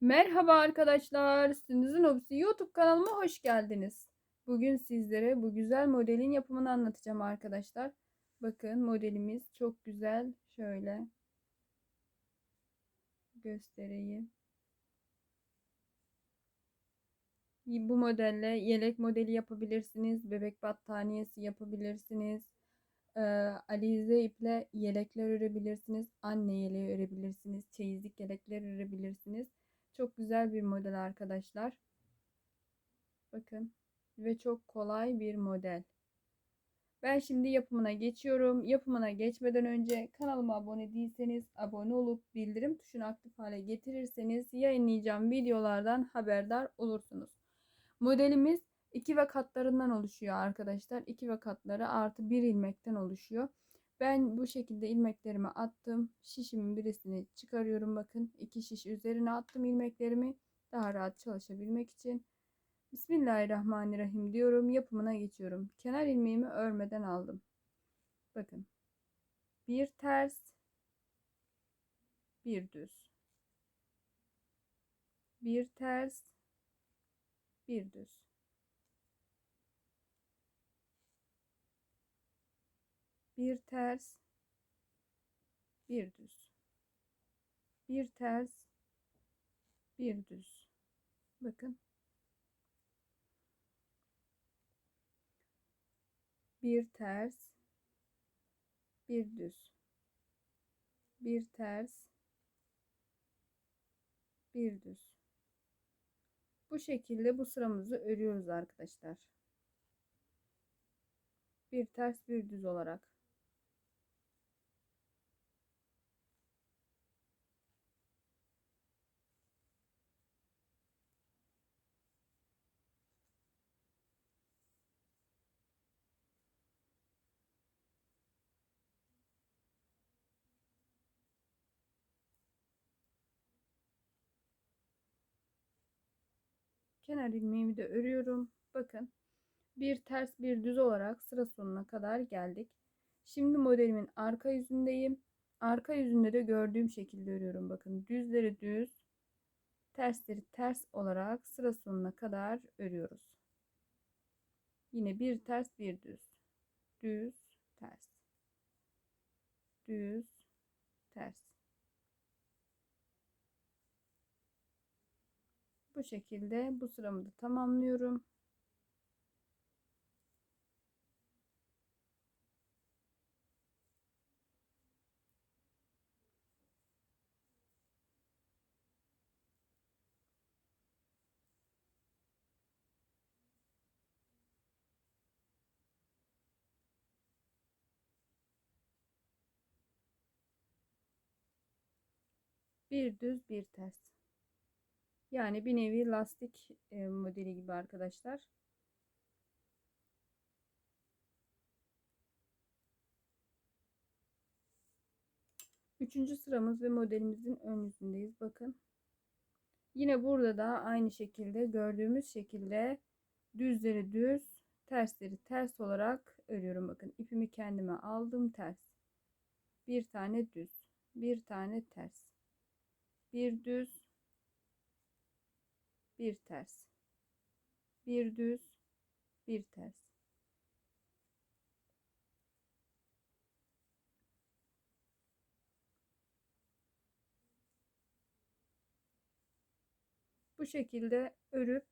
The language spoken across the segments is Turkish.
Merhaba arkadaşlar, Sündüz'ün Hobisi YouTube kanalıma hoş geldiniz. Bugün sizlere bu güzel modelin yapımını anlatacağım arkadaşlar. Bakın modelimiz çok güzel. Şöyle göstereyim. Bu modelle yelek modeli yapabilirsiniz, bebek battaniyesi yapabilirsiniz. Ee, alize iple yelekler örebilirsiniz, anne yeleği örebilirsiniz, çeyizlik yelekler örebilirsiniz. Çok güzel bir model arkadaşlar. Bakın ve çok kolay bir model. Ben şimdi yapımına geçiyorum. Yapımına geçmeden önce kanalıma abone değilseniz abone olup bildirim tuşunu aktif hale getirirseniz yayınlayacağım videolardan haberdar olursunuz. Modelimiz 2 ve katlarından oluşuyor arkadaşlar. 2 ve katları artı 1 ilmekten oluşuyor. Ben bu şekilde ilmeklerimi attım. Şişimin birisini çıkarıyorum. Bakın iki şiş üzerine attım ilmeklerimi. Daha rahat çalışabilmek için. Bismillahirrahmanirrahim diyorum. Yapımına geçiyorum. Kenar ilmeğimi örmeden aldım. Bakın. Bir ters. Bir düz. Bir ters. Bir düz. Bir ters bir düz. Bir ters bir düz. Bakın. Bir ters bir düz. Bir ters bir düz. Bu şekilde bu sıramızı örüyoruz arkadaşlar. Bir ters bir düz olarak kenar ilmeğimi de örüyorum. Bakın bir ters bir düz olarak sıra sonuna kadar geldik. Şimdi modelimin arka yüzündeyim. Arka yüzünde de gördüğüm şekilde örüyorum. Bakın düzleri düz, tersleri ters olarak sıra sonuna kadar örüyoruz. Yine bir ters bir düz. Düz, ters. Düz, ters. Bu şekilde bu sıramı da tamamlıyorum. Bir düz bir ters. Yani bir nevi lastik e, modeli gibi arkadaşlar. Üçüncü sıramız ve modelimizin ön yüzündeyiz. Bakın. Yine burada da aynı şekilde gördüğümüz şekilde düzleri düz, tersleri ters olarak örüyorum. Bakın ipimi kendime aldım ters. Bir tane düz, bir tane ters. Bir düz, bir ters. Bir düz, bir ters. Bu şekilde örüp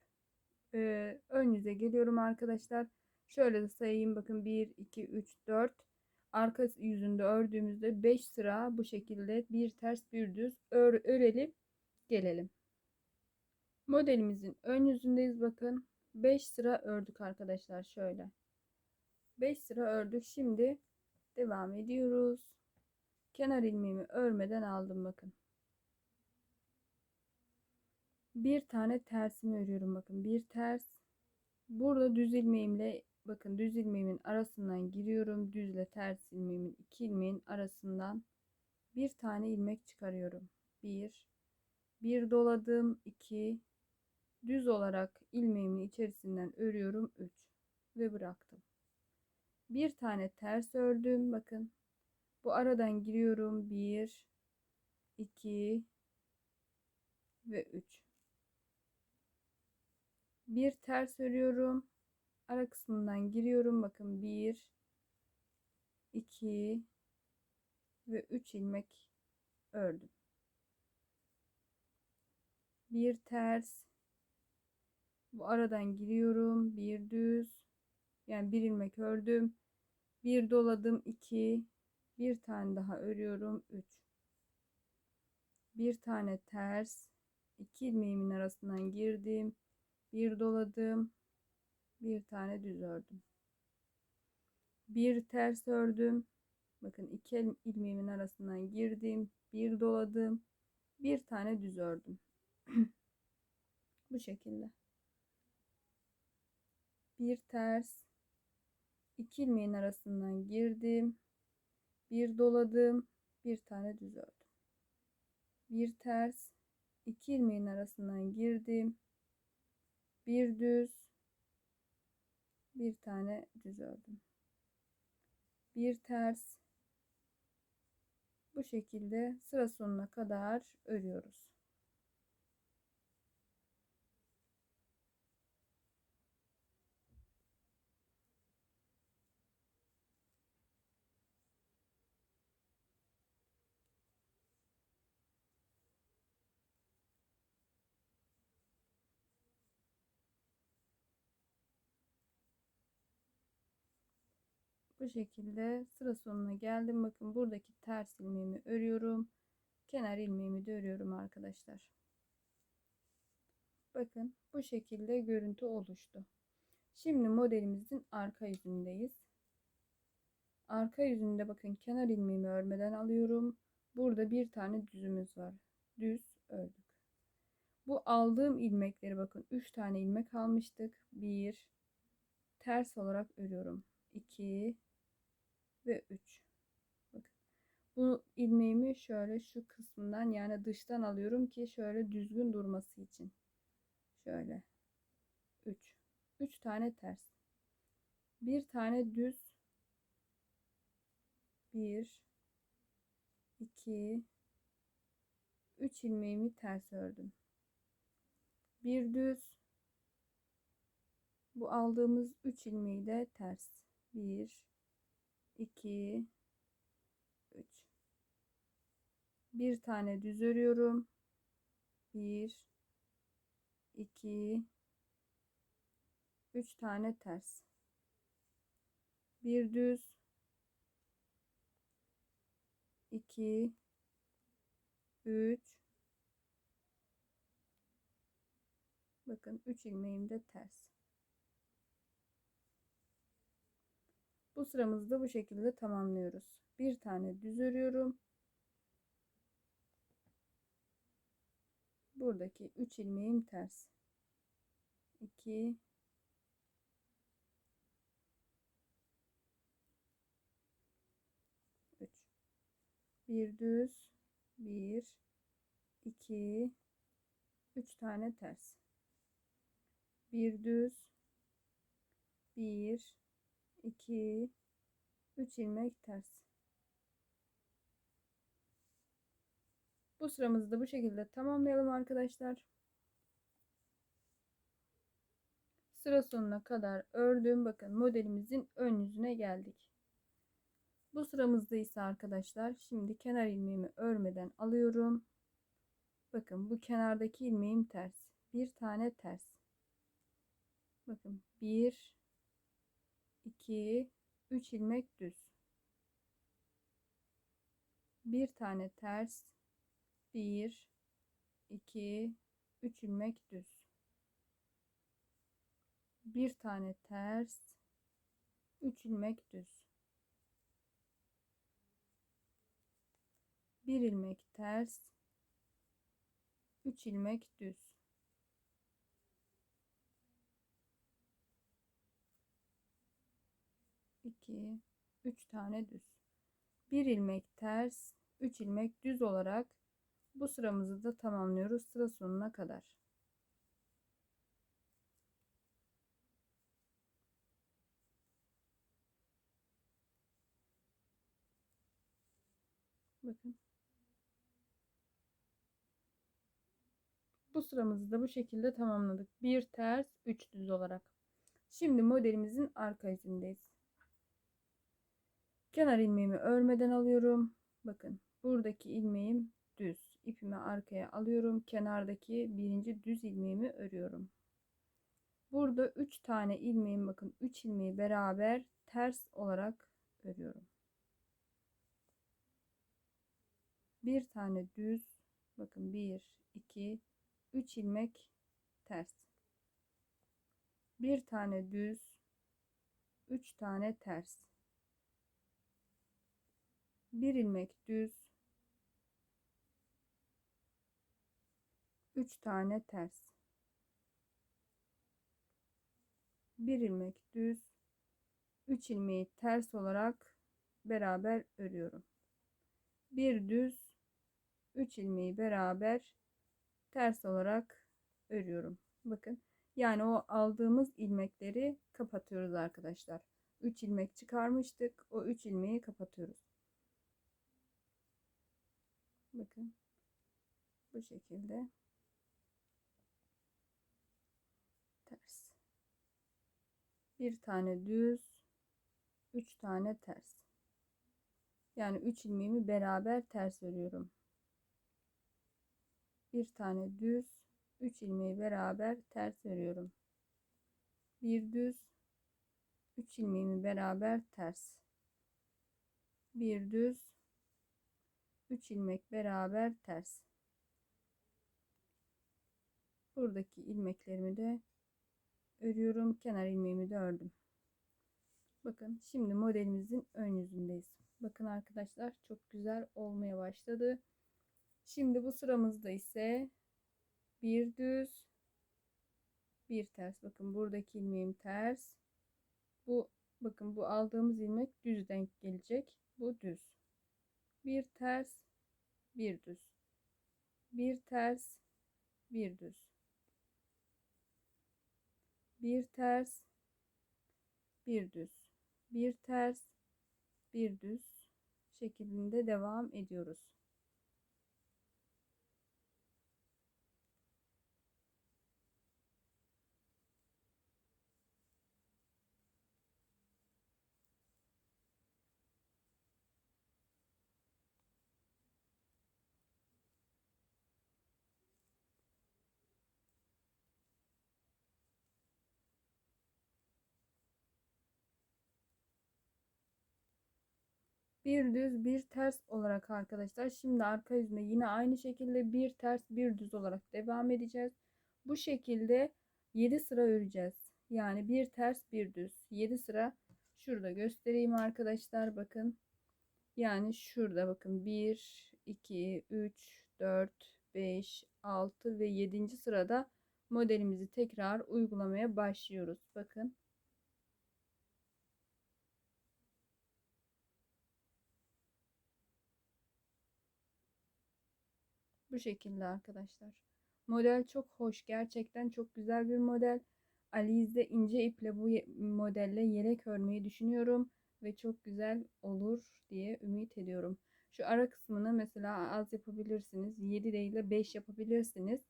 e, ön yüze geliyorum arkadaşlar. Şöyle de sayayım bakın 1 2 3 4 arka yüzünde ördüğümüzde 5 sıra bu şekilde bir ters bir düz ör, örelim gelelim. Modelimizin ön yüzündeyiz bakın. 5 sıra ördük arkadaşlar şöyle. 5 sıra ördük. Şimdi devam ediyoruz. Kenar ilmeğimi örmeden aldım bakın. Bir tane tersimi örüyorum bakın. Bir ters. Burada düz ilmeğimle bakın düz ilmeğimin arasından giriyorum. Düzle ters ilmeğimin iki ilmeğin arasından bir tane ilmek çıkarıyorum. Bir, bir doladım. iki, düz olarak ilmeğimin içerisinden örüyorum 3 ve bıraktım. Bir tane ters ördüm. Bakın. Bu aradan giriyorum. 1 2 ve 3. Bir ters örüyorum. Ara kısmından giriyorum. Bakın 1 2 ve 3 ilmek ördüm. Bir ters bu aradan giriyorum. Bir düz. Yani bir ilmek ördüm. Bir doladım. 2 bir tane daha örüyorum. 3 bir tane ters. 2 ilmeğimin arasından girdim. Bir doladım. Bir tane düz ördüm. Bir ters ördüm. Bakın iki ilmeğimin arasından girdim. Bir doladım. Bir tane düz ördüm. Bu şekilde bir ters. İki ilmeğin arasından girdim. Bir doladım. Bir tane düz ördüm. Bir ters. İki ilmeğin arasından girdim. Bir düz. Bir tane düz ördüm. Bir ters. Bu şekilde sıra sonuna kadar örüyoruz Bu şekilde sıra sonuna geldim. Bakın buradaki ters ilmeğimi örüyorum. Kenar ilmeğimi de örüyorum arkadaşlar. Bakın bu şekilde görüntü oluştu. Şimdi modelimizin arka yüzündeyiz. Arka yüzünde bakın kenar ilmeğimi örmeden alıyorum. Burada bir tane düzümüz var. Düz ördük. Bu aldığım ilmekleri bakın 3 tane ilmek almıştık. 1 ters olarak örüyorum. 2 ve 3. Bakın. Bu ilmeğimi şöyle şu kısmından yani dıştan alıyorum ki şöyle düzgün durması için. Şöyle. 3. 3 tane ters. Bir tane düz. 1 2 3 ilmeğimi ters ördüm. Bir düz. Bu aldığımız 3 ilmeği de ters. 1 2 3 bir tane düz örüyorum. 1 2 3 tane ters. Bir düz. 2 3 bakın 3 ilmeğim de ters Bu sıramızı da bu şekilde tamamlıyoruz. Bir tane düz örüyorum. Buradaki 3 ilmeğim ters. 2 3 bir düz. 1 2 3 tane ters. Bir düz. 1 2 3 ilmek ters. Bu sıramızı da bu şekilde tamamlayalım arkadaşlar. Sıra sonuna kadar ördüm. Bakın modelimizin ön yüzüne geldik. Bu sıramızda ise arkadaşlar şimdi kenar ilmeğimi örmeden alıyorum. Bakın bu kenardaki ilmeğim ters. Bir tane ters. Bakın 1 2 3 ilmek düz. Bir tane ters. 1 2 3 ilmek düz. Bir tane ters. 3 ilmek düz. Bir ilmek ters. 3 ilmek düz. 2 3 tane düz. 1 ilmek ters, 3 ilmek düz olarak bu sıramızı da tamamlıyoruz sıra sonuna kadar. Bakın. Bu sıramızı da bu şekilde tamamladık. Bir ters, üç düz olarak. Şimdi modelimizin arka yüzündeyiz. Kenar ilmeğimi örmeden alıyorum. Bakın buradaki ilmeğim düz. İpimi arkaya alıyorum. Kenardaki birinci düz ilmeğimi örüyorum. Burada 3 tane ilmeğim bakın 3 ilmeği beraber ters olarak örüyorum. Bir tane düz bakın 1 2 3 ilmek ters. Bir tane düz 3 tane ters. Bir ilmek düz 3 tane ters. Bir ilmek düz 3 ilmeği ters olarak beraber örüyorum. Bir düz 3 ilmeği beraber ters olarak örüyorum. Bakın yani o aldığımız ilmekleri kapatıyoruz arkadaşlar. 3 ilmek çıkarmıştık. O 3 ilmeği kapatıyoruz. Bakın bu şekilde ters. Bir tane düz, 3 tane ters. Yani 3 ilmeğimi beraber ters örüyorum. Bir tane düz, 3 ilmeği beraber ters örüyorum. Bir düz, 3 ilmeğimi beraber ters. Bir düz, 3 ilmek beraber ters. Buradaki ilmeklerimi de örüyorum. Kenar ilmeğimi de ördüm. Bakın şimdi modelimizin ön yüzündeyiz. Bakın arkadaşlar çok güzel olmaya başladı. Şimdi bu sıramızda ise bir düz bir ters. Bakın buradaki ilmeğim ters. Bu bakın bu aldığımız ilmek düz denk gelecek. Bu düz. Bir ters, bir düz. Bir ters, bir düz. Bir ters, bir düz. Bir ters, bir düz şeklinde devam ediyoruz. Bir düz bir ters olarak arkadaşlar. Şimdi arka yüzüne yine aynı şekilde bir ters bir düz olarak devam edeceğiz. Bu şekilde 7 sıra öreceğiz yani bir ters bir düz. 7 sıra şurada göstereyim arkadaşlar bakın. Yani şurada bakın. 1 2 3 4 5 6 ve 7. sırada modelimizi tekrar uygulamaya başlıyoruz. Bakın Bu şekilde arkadaşlar. Model çok hoş. Gerçekten çok güzel bir model. Alize ince iple bu modelle yelek örmeyi düşünüyorum. Ve çok güzel olur diye ümit ediyorum. Şu ara kısmını mesela az yapabilirsiniz. 7 değil de 5 yapabilirsiniz.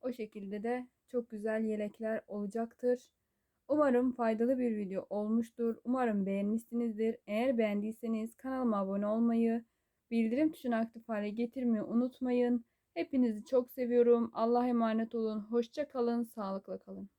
O şekilde de çok güzel yelekler olacaktır. Umarım faydalı bir video olmuştur. Umarım beğenmişsinizdir. Eğer beğendiyseniz kanalıma abone olmayı, bildirim tuşunu aktif hale getirmeyi unutmayın. Hepinizi çok seviyorum. Allah'a emanet olun. Hoşça kalın. Sağlıkla kalın.